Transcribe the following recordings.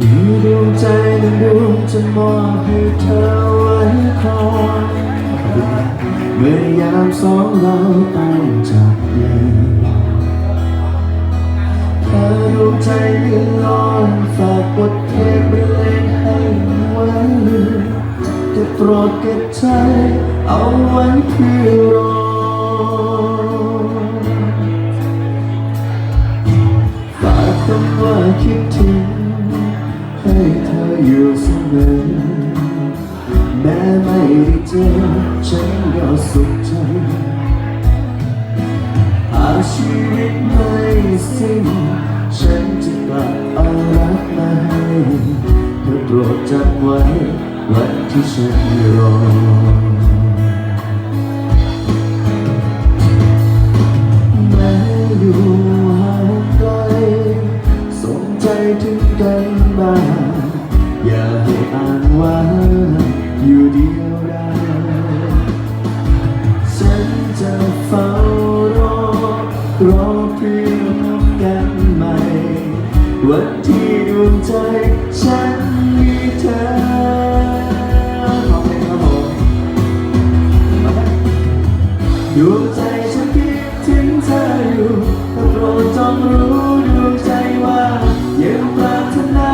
มีดวงใจหนึ่งดวงจะมอบให้เธอไว้ครองเมื่อยามสองเราต้องจากกันเธอดวงใจเลื่อนลอยฝากบทเพลงบรรเลงให้ไว้จะโปรดเก็บใจเอาไว้เพื่อรอฝากคำว่าคิดถึง ให้เธออยู่เสมอแม้ไม่ได้เจอฉันก็สุขใจหากชีวิตไม่สิ้น ฉันจะกลับเอารักมาให้เธอโปรดจำไว้วันที่ฉันรอ รอเพื่อพบกันใหม่ วันที่ดวงใจฉันมีเธอขอบคุณครับผมดวงใจฉันคิดถึงเธออยู่ต่โปรดจงรู้ดวงใจว่ายังปรารถนา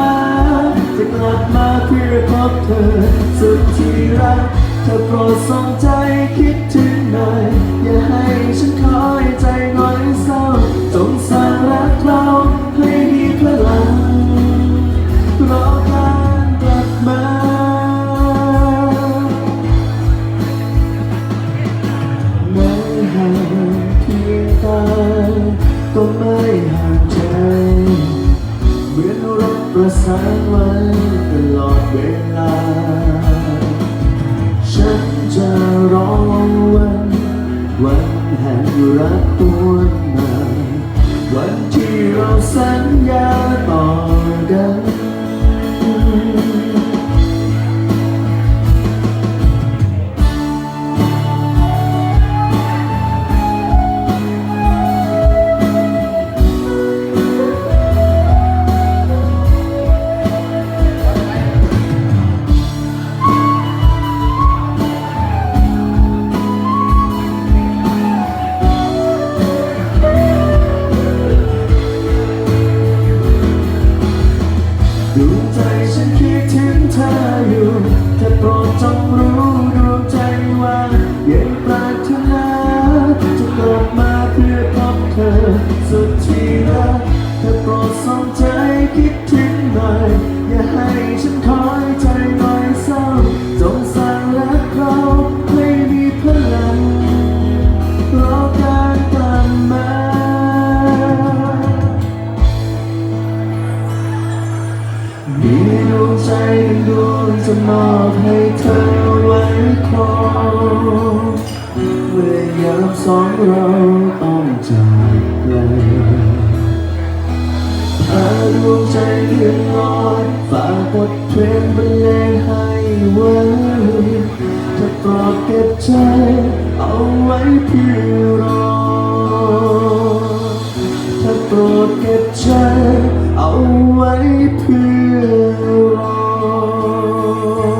จะกลับมาเพื่อพบเธอ สุดที่รักเธอโปรดส่งใจคิดถึง สางไว้ตลอดเวลา ฉันจะรอวัน วันแห่งรักหวนมา วันที่เราสัญญาต่อ เธออยู่เธอโปรดจงรู้ดวงใจว่ายัง ดวงจะมอบให้เธอไว้ครองเมื่อยามสองเราต้องจากไกลถ้าดวงใจเลือนลอยฝากบทเพลงบรรเลงให้ไว้จะโปรดเก็บใจเอาไว้เพื่อรอ